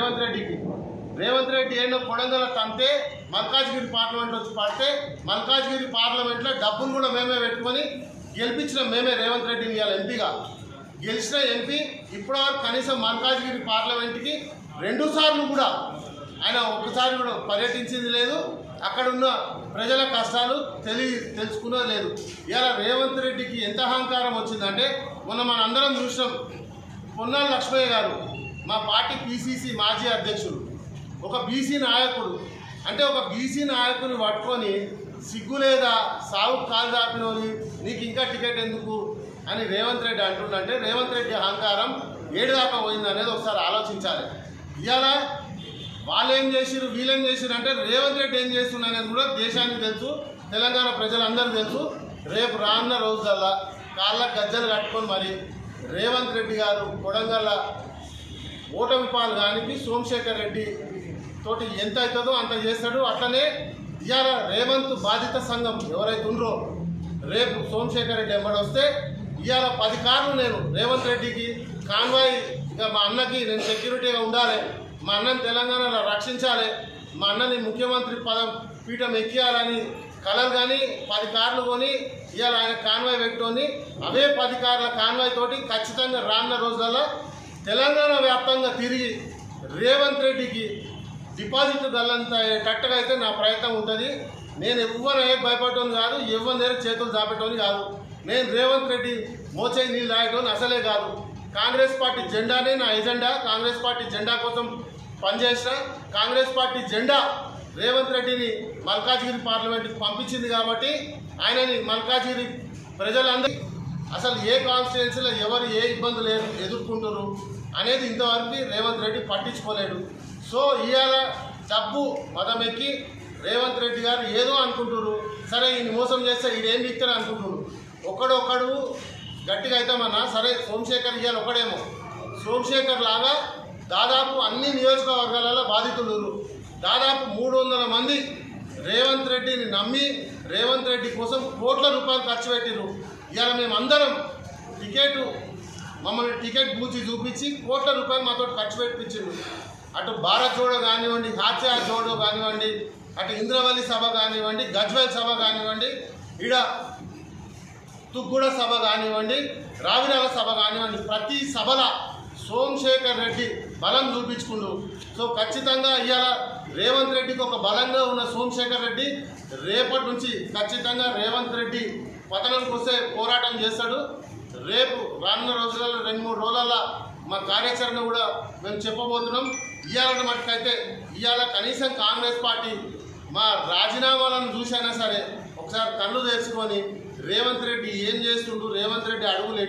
రేవంత్ రెడ్డికి. రేవంత్ రెడ్డి ఏదో కొడంగల తంతే మల్కాజ్గిరి పార్లమెంట్ వచ్చి పడితే మల్కాజ్గిరి పార్లమెంట్లో డబ్బులు కూడా మేమే పెట్టుకొని గెలిపించిన మేమే రేవంత్ రెడ్డిని ఇవాళ ఎంపీగా గెలిచిన ఎంపీ ఇప్పటివరకు కనీసం మల్కాజ్గిరి పార్లమెంట్కి రెండు సార్లు కూడా ఆయన ఒక్కసారి కూడా పర్యటించింది లేదు. అక్కడ ఉన్న ప్రజల కష్టాలు తెలి తెలుసుకున్నది లేదు. ఇలా రేవంత్ రెడ్డికి ఎంత అహంకారం వచ్చిందంటే మొన్న మన అందరం చూసినాం పొన్నాల లక్ష్మయ్య గారు మా పార్టీ పిసిసి మాజీ అధ్యక్షుడు. ఒక బీసీ నాయకుడు. అంటే ఒక బీసీ నాయకుని పట్టుకొని సిగ్గు లేదా సాగు కాలు దాపినోని నీకు ఇంకా టికెట్ ఎందుకు? అని రేవంత్ రెడ్డి అంటుండంటే రేవంత్ రెడ్డి అహంకారం ఏడు దాకా పోయింది అనేది ఒకసారి ఆలోచించాలి. ఇవాళ వాళ్ళు ఏం చేసిరు వీళ్ళేం చేసిరు అంటే రేవంత్ రెడ్డి ఏం చేస్తున్నా అనేది కూడా దేశానికి తెలుసు తెలంగాణ ప్రజలందరూ తెలుసు. రేపు రానున్న రోజులల్లా కాళ్ళ గజ్జలు కట్టుకొని మరి రేవంత్ రెడ్డి గారు కొడంగల్ల ఓటమి పాలు కానీ సోమశేఖర్ రెడ్డి తోటి ఎంత అవుతుందో అంత చేస్తాడు. అట్లనే ఇవాళ రేవంత్ బాధిత సంఘం ఎవరైతే ఉండ్రో రేపు సోమశేఖర్ రెడ్డి ఎంబడి వస్తే ఇవాళ పది కార్లు నేను రేవంత్ రెడ్డికి కాన్వాయ్ ఇక మా అన్నకి నేను సెక్యూరిటీగా ఉండాలి. మా అన్నని తెలంగాణలో రక్షించాలి. మా అన్నని ముఖ్యమంత్రి పదం పీఠం ఎక్కియాలని కలర్ కానీ పది కార్లు కొని ఇవాళ ఆయన కాన్వాయ్ పెట్టుకొని అవే పది కార్ల కాన్వాయ్ తోటి ఖచ్చితంగా రానున్న రోజులలో తెలంగాణ వ్యాప్తంగా తిరిగి రేవంత్ రెడ్డికి డిపాజిట్ గల్లంత కట్టగా అయితే నా ప్రయత్నం ఉంటుంది. నేను ఎవ్వరు ఏ భయపడటం కాదు ఎవరి దగ్గర చేతులు చాపెట్టని కాదు. నేను రేవంత్ రెడ్డి మోచే నీళ్ళు రాయటం అసలే కాదు. కాంగ్రెస్ పార్టీ జెండానే నా ఎజెండా. కాంగ్రెస్ పార్టీ జెండా కోసం పనిచేసిన కాంగ్రెస్ పార్టీ జెండా రేవంత్ రెడ్డిని మల్కాజ్గిరి పార్లమెంట్కి పంపించింది కాబట్టి ఆయనని మల్కాజ్గిరి ప్రజలందరూ అసలు ఏ కాన్స్టిట్యున్సీలో ఎవరు ఏ ఇబ్బందులు ఎదుర్కొంటున్నారు? అనేది ఇంతవరకు రేవంత్ రెడ్డి పట్టించుకోలేడు. సో ఇవాళ డబ్బు మదమెక్కి రేవంత్ రెడ్డి గారు ఏదో అనుకుంటున్నారు సరే ఈయన మోసం చేస్తే ఈయన ఏం అనుకుంటున్నారు ఒక్కడొక్కడు గట్టిగా అవుతామన్నా సరే సోమశేఖర్ ఇవాళ ఒకడేమో సోమశేఖర్ లాగా దాదాపు అన్ని నియోజకవర్గాలలో బాధితులు దాదాపు మూడు వందల మంది రేవంత్ రెడ్డిని నమ్మి రేవంత్ రెడ్డి కోసం కోట్ల రూపాయలు ఖర్చు పెట్టిరు ఇవాళ మేమందరం టికెట్ మమ్మల్ని టికెట్ పూచి చూపించి కోట్ల రూపాయలు మాతో ఖర్చు పెట్టించిండు. అటు భారత్ జోడో కానివ్వండి హాత్యా జోడో కానివ్వండి అటు ఇంద్రవల్లి సభ కానివ్వండి గజ్వేల్ సభ కానివ్వండి ఈడ తుగ్గుడ సభ కానివ్వండి రావిరాల సభ కానివ్వండి ప్రతి సభల సోమశేఖర్ రెడ్డి బలం చూపించుకుండు. సో ఖచ్చితంగా ఇవాళ రేవంత్ రెడ్డికి ఒక బలంగా ఉన్న సోమశేఖర్ రెడ్డి రేపటి నుంచి ఖచ్చితంగా రేవంత్ రెడ్డి పతనం కోసే పోరాటం చేస్తాడు. రేపు రానున్న రోజులలో రెండు మూడు రోజులలో మా కార్యాచరణ కూడా మేము చెప్పబోతున్నాం. ఇవాళ మటుకైతే ఇవాళ కనీసం కాంగ్రెస్ పార్టీ మా రాజీనామాలను చూసైనా సరే ఒకసారి కళ్ళు తెరుచుకొని రేవంత్ రెడ్డి ఏం చేస్తుండు రేవంత్ రెడ్డి అడుగులు